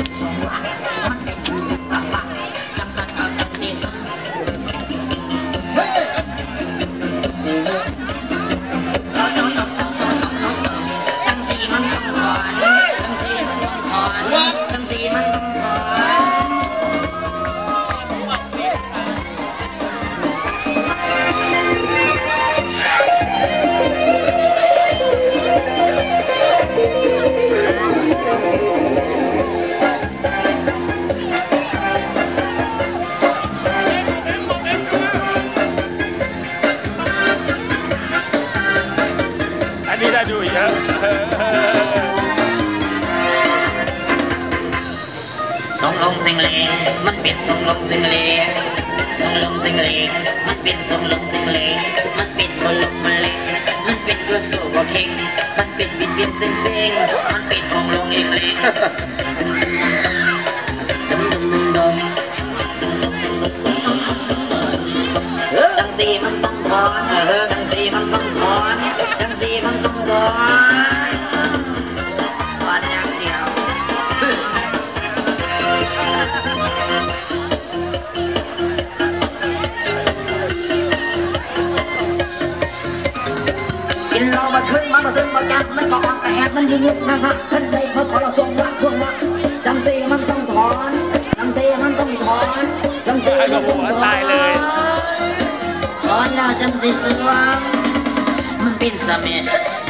Thank you. มันเป็นทรงลงสิงเลงทรงลงสิงเลงมันเป็นทรงลงสิงเลงมันเป็นคนลงมาเลงมันเป็นกระสูบเข่งมันเป็นบินบินเซ็งเซ็งมันเป็นทรงลงเองเลงดมดมดมจังสีมันต้องถอนเออจังสีมันต้องถอนจังสีมันต้องถอน แอบมันยืดนะฮะท่านใจเขาขอเราส่งละส่งละจำตีมันต้องถอนจำตีมันต้องถอนจำตีมันต้องถอนถอนแล้วจำตีสว่างมันเป็นสน่ห์มัน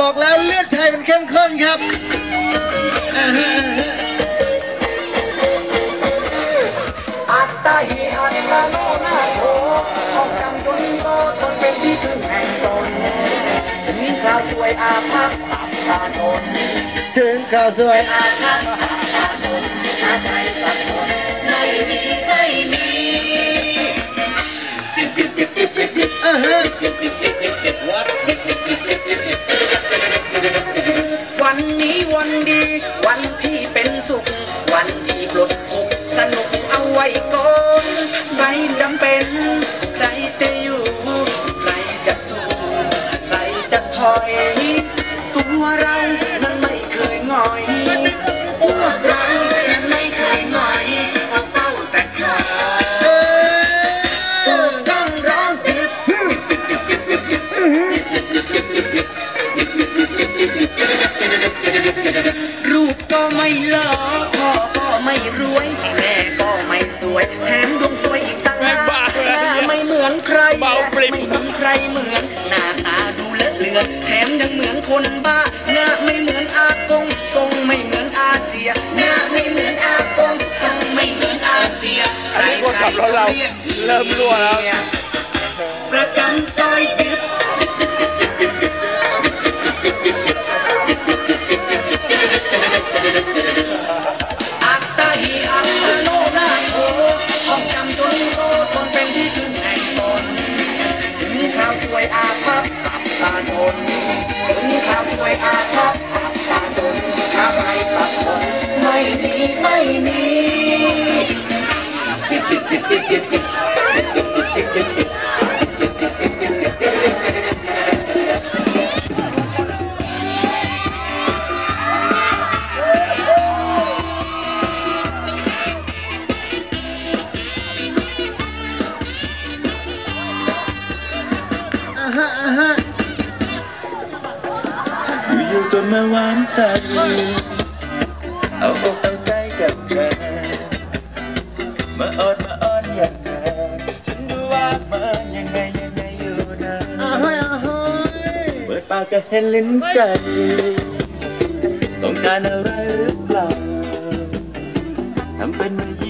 บอกแล้วเลือดไทยมันเข้มข้นครับอัตตาหิอัตตาโนนาโถออกจำจนโตจนเป็นที่พึ่งแห่งตนมีข่าวช่วยอาภัพสัพพา ถึงข่าวสวยอาภัพสัพพาตนอาใจสัตว์ตนไม่มีไม่มีอ่าฮะวันนี้วันดี วันที่เป็นสุข วันที่ปลดทุกข์สนุกเอาไว้ก่อนไม่จำเป็นใครจะอยู่ใครจะสู้ใครจะถอย ตัวเรานั้นไม่เคยหงอยพวกเราังเหมือนคนบ้า หน้าไม่เหมือนอากงทรงไม่เหมือนอาเซีย หน้าไม่เหมือนอากงทรงไม่เหมือนอาเซียใครใครเรียก เริ่มรั่วแล้ว ความสัเอาอกเอาใจกับเธอมาอดมาอดอย่างไธอฉันรู้ว่ามานยังไงยังไงอยู่นะเปิดปากก็เห็นลิ้นไก่ต้องการอะไรหรือเปล่าทำเป็นไม่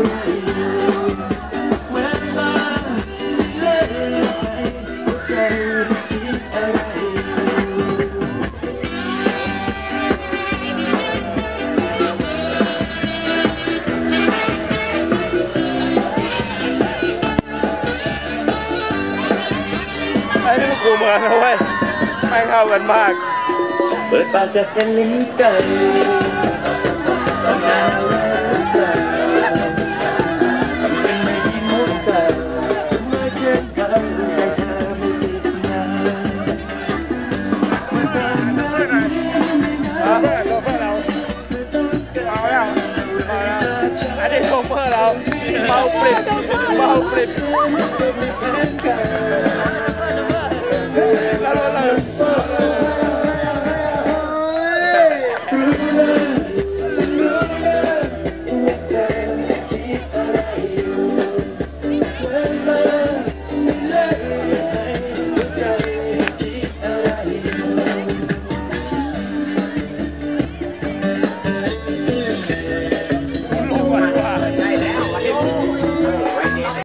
ไอ้นี่มันเหมือนนะเว้ยแม่เข้ากันมาก เปิดปากจะเป็นลิ้นไก่ open.